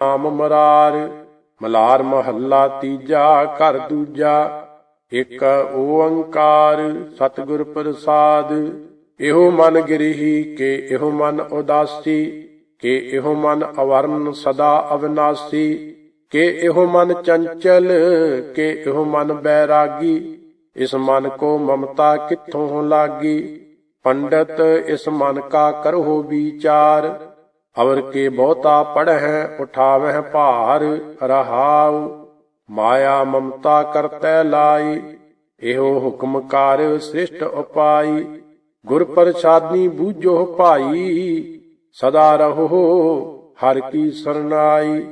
ਨਾਮ ਮਰਾਰ, ਮਲਾਰ ਮਹੱਲਾ ਤੀਜਾ, ਘਰ ਦੂਜਾ ਇੱਕ ਓੰਕਾਰ, ਸਤਿਗੁਰ ਪ੍ਰਸਾਦ। ਇਹੋ ਮਨ ਗਿਰਹੀ, ਕੇ ਇਹੋ ਮਨ ਉਦਾਸੀ, ਕੇ ਇਹੋ ਮਨ ਅਵਰਨ ਸਦਾ ਅਵਨਾਸੀ। ਕੇ ਇਹੋ ਮਨ ਚੰਚਲ, ਕੇ ਇਹੋ ਮਨ ਬੈਰਾਗੀ। ਇਸ ਮਨ ਕੋ ਮਮਤਾ ਕਿੱਥੋਂ ਲਾਗੀ? ਪੰਡਤ, ਇਸ ਮਨ ਕਾ ਕਰਹੁ ਵਿਚਾਰ। ਅਵਰ ਕੇ ਬਹੁਤਾ ਪੜਹਿ ਉਠਾਵਹਿ ਭਾਰ, ਰਹਾਉ, ਮਾਇਆ ਮਮਤਾ ਕਰਤੈ ਲਾਈ, ਇਹੋ ਹੁਕਮ ਕਰ ਸ੍ਰਿਸ਼ਟ ਉਪਾਈ, ਗੁਰ ਪ੍ਰਸਾਦੀ ਬੂਝੋ ਭਾਈ, ਸਦਾ ਰਹੋ ਹਰ ਕੀ ਸਰਨਾਈ,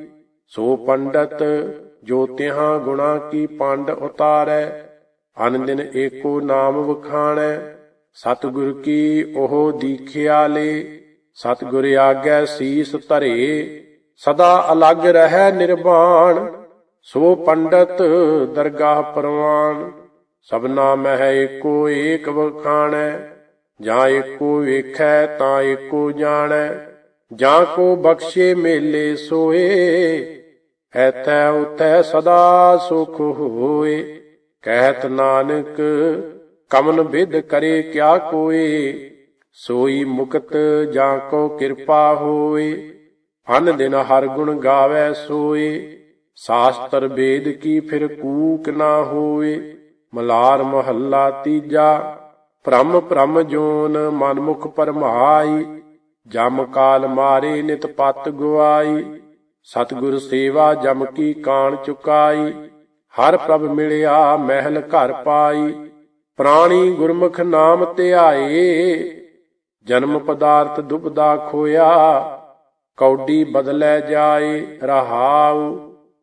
ਸੋ ਪੰਡਤ ਜੋ ਤਿਹਾਂ ਗੁਣਾ ਕੀ ਪੰਡ ਉਤਾਰੈ ਅਨ ਏਕੋ ਨਾਮ ਵਖਾਣੈ, ਸਤਿਗੁਰ ਕੀ ਉਹ ਦੀਖਿਆ ਲੇ ਸਤਿਗੁਰ ਆਗੈ ਸੀਸ ਧਰੇ, ਸਦਾ ਅਲੱਗ ਰਹਿ ਨਿਰਵਾਣ, ਸੋ ਪੰਡਤ ਦਰਗਾਹ ਪਰਵਾਨ। ਸਭਨਾ ਮਹਿ ਏਕੋ ਏਕ ਵਖਾਣੈ, ਜਾਂ ਏਕੋ ਵੇਖੈ ਤਾਂ ਏਕੋ ਜਾਣੈ। ਜਾਂ ਕੋ ਬਖਸ਼ੇ ਮੇਲੇ ਸੋਏ, ਐਥੈ ਉਥੈ ਸਦਾ ਸੁਖ ਹੋਏ। ਕਹਿਤ ਨਾਨਕ, ਕਮਨ ਵਿਦ ਕਰੇ ਕਿਆ ਕੋਏ। ਸੋਈ ਮੁਕਤ ਜਾਂ ਕੋ ਕਿਰਪਾ ਹੋਏ, ਅਨ ਦਿਨ ਹਰ ਗੁਣ ਗਾਵੇ ਸੋਏ, ਸਾਸਤਰ ਵੇਦ ਕੀ ਫਿਰ ਕੂਕ ਨਾ ਹੋਏ, ਮਲਾਰ ਮਹੱਲਾ ਤੀਜਾ, ਭ੍ਰਮ ਭ੍ਰਮ ਜੋਨ ਮਨਮੁਖ ਪਰਮਾਈ, ਜਮ ਕਾਲ ਮਾਰੇ ਨਿਤ ਪਤ ਗਵਾਈ ਸਤਿਗੁਰ ਸੇਵਾ ਜਮ ਕੀ ਕਾਣ ਚੁਕਾਈ, ਹਰ ਪ੍ਰਭ ਮਿਲਿਆ ਮਹਿਲ ਘਰ ਪਾਈ, ਪ੍ਰਾਣੀ ਗੁਰਮੁਖ ਨਾਮ ਧਿਆਏ ਜਨਮ ਪਦਾਰਥ ਦੁਬਦਾ ਖੋਇਆ, ਕੌਡੀ ਬਦਲੇ ਜਾਏ, ਰਹਾਉ।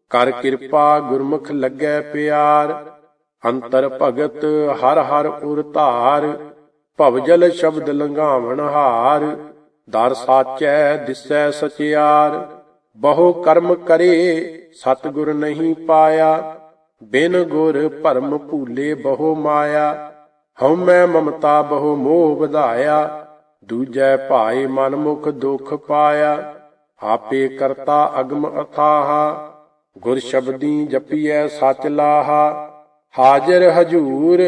ਕਰ ਕਿਰਪਾ ਗੁਰਮੁਖ ਲੱਗੈ ਪਿਆਰ, ਅੰਤਰ ਭਗਤ ਹਰ ਹਰ ਉਰ ਧਾਰ। ਭਵਜਲ ਸ਼ਬਦ ਲੰਘਾਵਣ ਹਾਰ, ਦਰ ਸਾਚੈ ਦਿਸੈ ਸਚਿਆਰ। ਬਹੁ ਕਰਮ ਕਰੇ, ਸਤਿਗੁਰ ਨਹੀਂ ਪਾਇਆ। ਬਿਨ ਗੁਰ ਭਰਮ ਭੂਲੇ ਬਹੁ ਮਾਇਆ। ਹਉਮੈ ਮਮਤਾ ਬਹੁ ਮੋਹ ਵਧਾਇਆ। ਦੂਜੈ ਭਾਏ ਮਨ ਮੁਖ ਦੁਖ ਪਾਇਆ, ਆਪੇ ਕਰਤਾ ਅਗਮ ਅਥਾਹਾ, ਗੁਰ ਸ਼ਬਦੀ ਜਪੀਐ ਸਚ ਲਾਹਾ, ਹਾਜ਼ਰ ਹਜੂਰ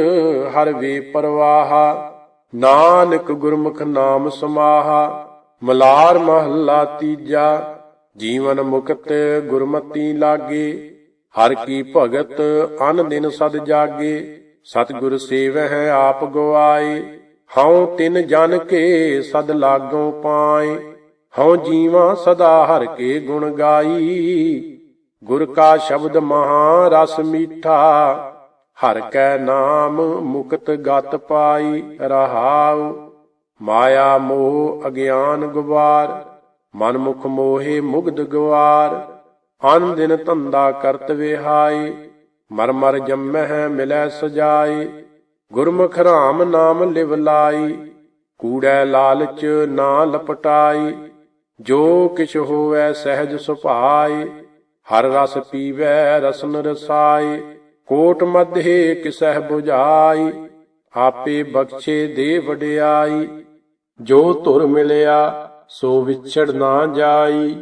ਹਰ ਵੇ ਪਰਵਾਹਾ, ਨਾਨਕ ਗੁਰਮੁਖ ਨਾਮ ਸਮਾਹਾ, ਮਲਾਰ ਮਹੱਲਾ ਤੀਜਾ, ਜੀਵਨ ਮੁਕਤ ਗੁਰਮਤੀ ਲਾਗੇ, ਹਰ ਕੀ ਭਗਤ ਅਨ ਦਿਨ ਸਦ ਜਾਗੇ, ਸਤਿਗੁਰ ਸੇਵਹਿ ਆਪ ਗਵਾਏ। ਹਉ ਤਿਨ ਜਨ ਕੇ ਸਦ ਲਾਗੋਂ ਪਾਏ, ਹਉ ਜੀਵਾ ਸਦਾ ਹਰ ਕੇ ਗੁਣ ਗਾਈ। ਗੁਰ ਕਾ ਸ਼ਬਦ ਮਹਾ ਰਸ ਮੀਠਾ, ਹਰ ਕੈ ਨਾਮ ਮੁਕਤ ਗਤ ਪਾਈ ਰਹਾਉ। ਮਾਇਆ ਮੋਹ ਅਗਿਆਨ ਗੁਬਾਰ ਮਨ ਮੁਖ ਮੋਹੇ ਮੁਗਧ ਗਵਾਰ ਅਨ ਦਿਨ ਧੰਦਾ ਕਰਤ ਵਿਹਾਈ ਮਰ ਮਰ ਜੰਮਹਿ ਮਿਲੈ ਸਜਾਈ। ਗੁਰਮੁਖ ਰਾਮ ਨਾਮ ਲਿਵ ਲਾਈ, ਕੂੜੈ ਲਾਲਚ ਨਾ ਲਪਟਾਈ, ਜੋ ਕਿਛ ਹੋਵੈ ਸਹਿਜ ਸੁਭਾਈ, ਹਰ ਰਸ ਪੀਵੈ ਰਸਨ ਰਸਾਈ, ਕੋਟ ਮਧੇ ਕਿਸਹਿ 부ਝਾਈ ਆਪੇ ਬਖਸ਼ੇ ਦੇ ਵਡਿਆਈ, ਜੋ ਧੁਰ ਮਿਲਿਆ ਸੋ ਵਿਛੜ ਨਾ ਜਾਈ,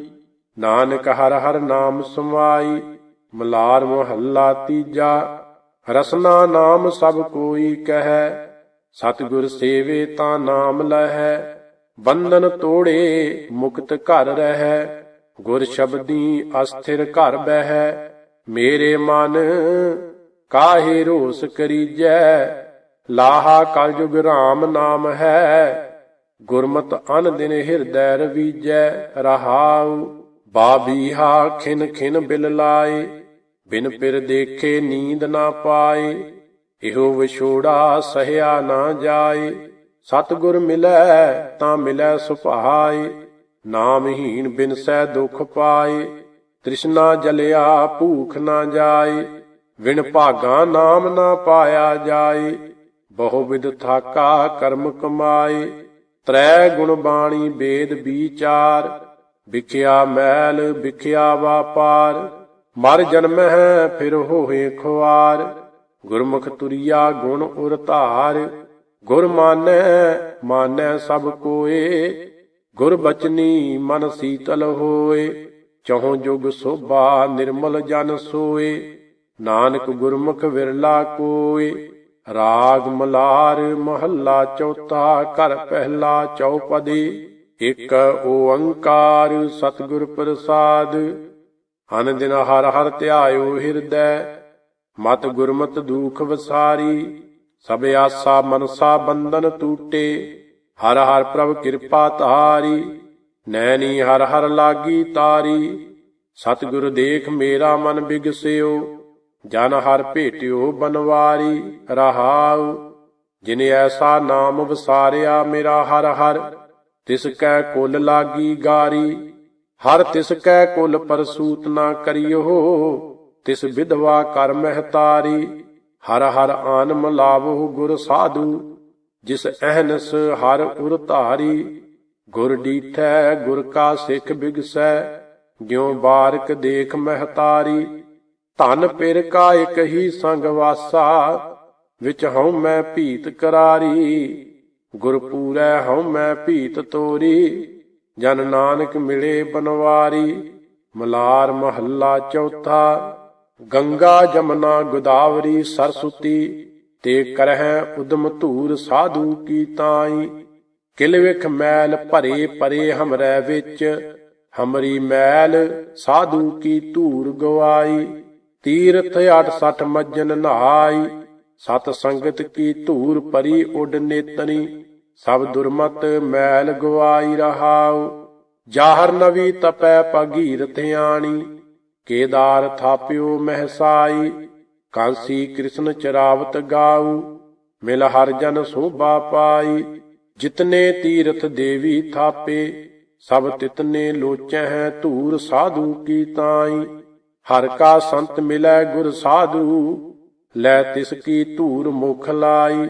ਨਾਨਕ ਹਰ ਹਰ ਨਾਮ ਸਮਾਈ, ਮਲਾਰ ਮਹੱਲਾ ਤੀਜਾ ਰਸਨਾ ਨਾਮ ਸਭ ਕੋਈ ਕਹੈ। ਸਤਿਗੁਰ ਸੇਵੇ ਤਾਂ ਨਾਮ ਲਹੈ। ਬੰਧਨ ਤੋੜੇ ਮੁਕਤ ਘਰ ਰਹੈ। ਗੁਰ ਸ਼ਬਦੀ ਅਸਥਿਰ ਘਰ ਬਹਿ। ਮੇਰੇ ਮਨ ਕਾਹੇ ਰੋਸ ਕਰੀਜੈ। ਲਾਹਾ ਕਲਯੁਗ ਰਾਮ ਨਾਮ ਹੈ। ਗੁਰਮਤ ਅਨ ਦਿਨ ਹਿਰਦੈ ਰਵੀਜੈ। ਰਹਾਉ ਬਾਬੀਹਾ ਖਿਨ ਖਿਨ ਬਿਲ ਲਾਏ। ਬਿਨ ਪਿਰ ਦੇਖੇ ਨੀਂਦ ਨਾ ਪਾਏ, ਇਹੋ ਵਿਛੋੜਾ ਸਹਿਆ ਨਾ ਜਾਏ। ਸਤਿਗੁਰ ਮਿਲੈ ਤਾਂ ਮਿਲੈ ਸੁਭਾਏ ਨਾਮਹੀਨ ਬਿਨ ਸਹਿ ਦੁਖ ਪਾਏ। ਤ੍ਰਿਸ਼ਨਾ ਜਲਿਆ ਭੂਖ ਨਾ ਜਾਏ ਵਿਣ ਭਾਗਾ ਨਾਮ ਨਾ ਪਾਇਆ ਜਾਏ। ਬਹੁ ਵਿਦ ਥਾਕਾ ਕਰਮ ਕਮਾਏ, ਤ੍ਰੈ ਗੁਣ ਬਾਣੀ ਵੇਦ ਵਿਚਾਰ, ਵਿਖਿਆ ਮੈਲ ਵਿਖਿਆ ਵਾਪਾਰ। ਮਰ ਜਨਮ ਹੈ ਫਿਰ ਹੋਏ ਖੁਆਰ, ਗੁਰਮੁਖ ਤੁਰਿਆ ਗੁਣ ਉਰ ਧਾਰ, ਗੁਰ ਮਾਨੈ ਮਾਨੈ ਸਭ ਕੋਏ, ਗੁਰ ਬਚਨੀ ਮਨ ਸੀਤਲ ਹੋਏ, ਚਹੁ ਜੁਗ ਸੋਭਾ ਨਿਰਮਲ ਜਨ ਸੋਏ, ਨਾਨਕ ਗੁਰਮੁਖ ਵਿਰਲਾ ਕੋਏ, ਰਾਗ ਮਲਾਰ ਮਹੱਲਾ ਚੌਥਾ ਘਰ ਪਹਿਲਾ ਚੌਪਦੀ, ਇੱਕ ਓੰਕਾਰ ਸਤਿਗੁਰ ਪ੍ਰਸਾਦ ਹਨ ਦਿਨ ਹਰ ਹਰ ਧਿਆਇਓ ਹਿਰਦੈ, ਮਤ ਗੁਰਮਤ ਦੁਖ ਵਸਾਰੀ, ਸਭ ਆਸਾ ਮਨਸਾ ਬੰਧਨ ਟੂਟੇ, ਹਰ ਹਰ ਪ੍ਰਭ ਕਿਰਪਾ ਤਾਰੀ ਨੈਣੀ ਹਰ ਹਰ ਲਾਗੀ ਤਾਰੀ, ਸਤਿਗੁਰ ਦੇਖ ਮੇਰਾ ਮਨ ਬਿਗਸਿਓ, ਜਨ ਹਰ ਭੇਟਿਓ ਬਨਵਾਰੀ, ਰਹਾਉ, ਜਿਨ ਐਸਾ ਨਾਮ ਵਸਾਰਿਆ ਮੇਰਾ ਹਰ ਹਰ, ਤਿਸ ਕੈ ਕੁਲ ਲਾਗੀ ਗਾਰੀ ਹਰ ਤਿਸ ਕੈ ਕੁਲ ਪਰਸੂਤ ਨਾ ਕਰਿਓ, ਤਿਸ ਵਿਧਵਾ ਕਰ ਮਹਤਾਰੀ, ਹਰ ਹਰ ਆਨਮ ਲਾਵੋ ਗੁਰ ਸਾਧੂ, ਜਿਸ ਅਹਨਸ ਹਰ ਉਰ ਧਾਰੀ, ਗੁਰ ਡੀਠੈ ਗੁਰ ਕਾ ਸਿੱਖ ਬਿਗਸੈ, ਜਿਉ ਬਾਰਕ ਦੇਖ ਮਹਤਾਰੀ, ਧਨ ਪਿਰ ਕਾ ਇਕ ਹੀ ਸੰਗ ਵਾਸਾ, ਵਿਚ ਹਉ ਮੈਂ ਭੀਤ ਕਰਾਰੀ, ਗੁਰ ਪੂਰੈ ਹਉ ਮੈਂ ਭੀਤ ਤੋਰੀ। ਜਨ ਨਾਨਕ ਮਿਲੇ ਬਨਵਾਰੀ, ਮਲਾਰ ਮਹੱਲਾ ਚੌਥਾ, ਗੰਗਾ ਜਮਨਾ ਗੋਦਾਵਰੀ ਸਰਸੁਤੀ ਤੇ ਕਰਹਿ ਉਦਮ ਧੂਰ ਸਾਧੂ ਕੀ ਤਾਈ। ਕਿਲ ਮੈਲ ਭਰੇ ਪਰੇ ਹਮਰੈ ਵਿੱਚ, ਹਮਰੀ ਮੈਲ ਸਾਧੂ ਕੀ ਧੂਰ ਗਵਾਈ। ਤੀਰਥ 68 ਮੱਜਨ ਨਹਾਈ ਸਤ ਸੰਗਤ ਕੀ ਧੂਰ ਪਰੀ ਉਡ ਨੇਤਨੀ। ਸਭ ਦੁਰਮਤ ਮੈਲ ਗਵਾਈ ਰਹਾਉ, ਜਾਹਰ ਨਵੀ ਤਪੈ ਭਗੀਰਥ ਆਣੀ ਕੇਦਾਰ ਥਾਪਿਓ ਮਹਿਸਾਈ, ਕਾਂਸੀ ਕ੍ਰਿਸ਼ਨ ਚਰਾਵਤ ਗਾਉ, ਮਿਲ ਹਰ ਜਨ ਸੋਭਾ ਪਾਈ, ਜਿਤਨੇ ਤੀਰਥ ਦੇਵੀ ਥਾਪੇ, ਸਭ ਤਿਤਨੇ ਲੋਚੈ ਹੈ ਧੂਰ ਸਾਧੂ ਕੀ ਤਾਈ, ਹਰ ਕਾ ਸੰਤ ਮਿਲੈ ਗੁਰ ਸਾਧੂ, ਲੈ ਤਿਸ ਕੀ ਧੂਰ ਮੁਖ ਲਾਈ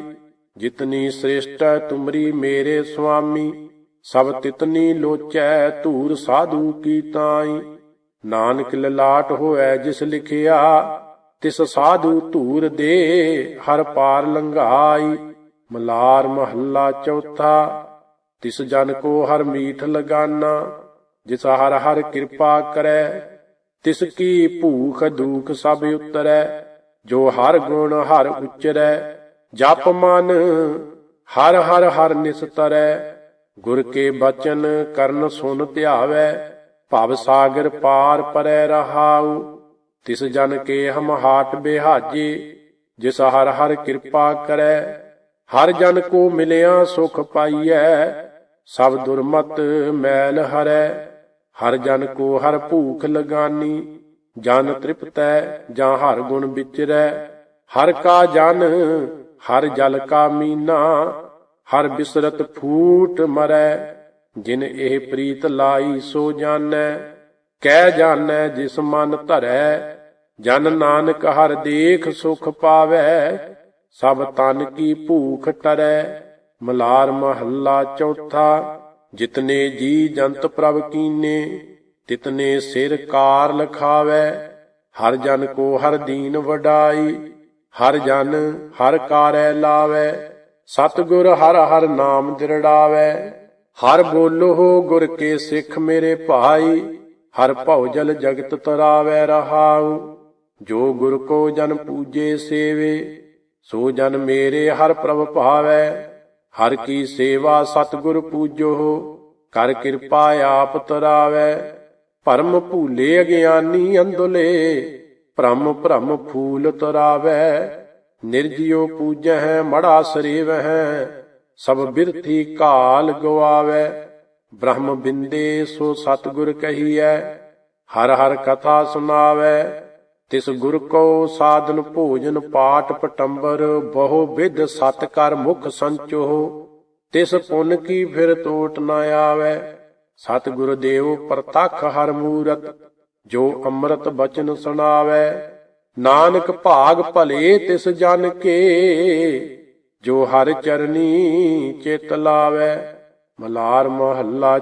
ਜਿਤਨੀ ਸ੍ਰੇਸ਼ਟ ਤੁਮਰੀ ਮੇਰੇ ਸੁਆਮੀ, ਸਭ ਤਿਤਨੀ ਲੋਚੈ ਧੂਰ ਸਾਧੂ ਕੀ ਤਾਈ। ਨਾਨਕ ਲਲਾਟ ਹੋਐ ਜਿਸ ਲਿਖਿਆ, ਤਿਸ ਸਾਧੂ ਧੂਰ ਦੇ ਹਰ ਪਾਰ ਲੰਘਾਈ। ਮਲਾਰ ਮਹੱਲਾ ਚੌਥਾ, ਤਿਸ ਜਨ ਕੋ ਹਰ ਮੀਠ ਲਗਾਨਾ, ਜਿਸ ਹਰ ਹਰ ਕਿਰਪਾ ਕਰੈ, ਤਿਸ ਕੀ ਭੂਖ ਦੁਖ ਸਭ ਉਤਰੈ, ਜੋ ਹਰ ਗੁਣ ਹਰ ਉਚਰੈ। ਜਪ ਮਨ, ਹਰ ਹਰ ਹਰ ਨਿਸਤਰੈ ਗੁਰ ਕੇ ਬਚਨ ਕਰਨ ਸੁਨ ਧਿਆਵੈ, ਭਵ ਸਾਗਰ ਪਾਰ ਪਰੈ ਰਹਾਉ, ਤਿਸ ਜਨ ਕੇ ਹਮ ਹਾਟ ਬਿਹਾਜੇ, ਜਿਸ ਹਰ ਹਰ ਕਿਰਪਾ ਕਰੈ, ਹਰ ਜਨ ਕੋ ਮਿਲਿਆ ਸੁਖ ਪਾਈਐ, ਸਭ ਦੁਰਮਤ ਮੈਲ ਹਰੈ, ਹਰ ਜਨ ਕੋ ਹਰ ਭੂਖ ਲਗਾਨੀ, ਜਨ ਤ੍ਰਿਪਤੈ ਜਾਂ ਹਰ ਗੁਣ ਵਿਚਰੈ, ਹਰ ਕਾ ਜਨ ਹਰ ਜਲ ਕਾ ਮੀਨਾ, ਹਰ ਬਿਸਰਤ ਫੂਟ ਮਰੈ, ਜਿਨ ਇਹ ਪ੍ਰੀਤ ਲਾਈ ਸੋ ਜਾਣੈ। ਕਹਿ ਜਾਣੈ ਜਿਸ ਮਨ ਧਰੈ, ਜਨ ਨਾਨਕ ਹਰ ਦੇਖ ਸੁਖ ਪਾਵੈ, ਸਭ ਤਨ ਕੀ ਭੂਖ ਟਰੈ। ਮਲਾਰ ਮਹੱਲਾ ਚੌਥਾ, ਜਿਤਨੇ ਜੀ ਜੰਤ ਪ੍ਰਭ ਕੀਨੇ, ਤਿਤਨੇ ਸਿਰ ਕਾਰ ਲਖਾਵੈ। ਹਰ ਜਨ ਕੋ ਹਰ ਦੀਨ ਵਡਾਈ ਹਰ ਜਨ, ਹਰ ਕਾਰੈ ਲਾਵੈ, ਸਤਿਗੁਰ ਹਰ ਹਰ ਨਾਮ ਦਿਰੜਾਵੈ। ਹਰ ਬੋਲੋ ਗੁਰ ਕੇ ਸਿੱਖ ਮੇਰੇ ਭਾਈ, ਹਰ ਭਉ ਜਗਤ ਤਰਾਵੈ ਰਹਾਉ। ਜੋ ਗੁਰ ਕੋ ਜਨ ਪੂਜੇ ਸੇਵੇ, ਸੋ ਜਨ ਮੇਰੇ ਹਰ ਪ੍ਰਭ ਭਾਵੈ। ਹਰ ਕੀ ਸੇਵਾ ਸਤਿਗੁਰ ਪੂਜੋ, ਕਰ ਕਿਰਪਾ ਆਪ ਤਰਾਵੈ। ਭਰਮ ਭੂਲੇ ਅਗਿਆਨੀ ਅੰਧਲੇ ਭ੍ਰਮ ਭ੍ਰਮ ਫੂਲ ਤਰਾਵੈ ਨਿਰਜਿਓ ਪੂਜੈ ਮੜਾ ਸਰੇਵਹਿ, ਸਭ ਬਿਰਥੀ ਕਾਲ ਗਵਾਵੈ। ਬ੍ਰਹਮ ਬਿੰਦੇ ਸੋ ਸਤਿਗੁਰ ਕਹੀਐ, ਹਰ ਹਰ ਕਥਾ ਸੁਨਾਵੈ ਤਿਸ ਗੁਰ ਕੋ ਸਾਧਨ ਭੋਜਨ ਪਾਠ ਪਟੰਬਰ, ਬਹੁ ਵਿਧ ਸਤ ਕਰ ਮੁਖ ਸੰਚੋ ਤਿਸ ਪੁੰਨ ਕੀ ਫਿਰ ਟੋਟ ਨਾ ਆਵੈ। ਸਤਿਗੁਰ ਦੇਵ ਪ੍ਰਤੱਖ ਹਰ ਮੂਰਤ ਜੋ ਅੰਮ੍ਰਿਤ ਬਚਨ ਸੁਣਾਵੈ, ਨਾਨਕ ਭਾਗ ਭਲੇ ਤਿਸ ਜਨ ਕੇ, ਜੋ ਹਰ ਚਰਨੀ ਚਿਤ ਲਾਵੈ, ਮਲਾਰ ਮਹੱਲਾ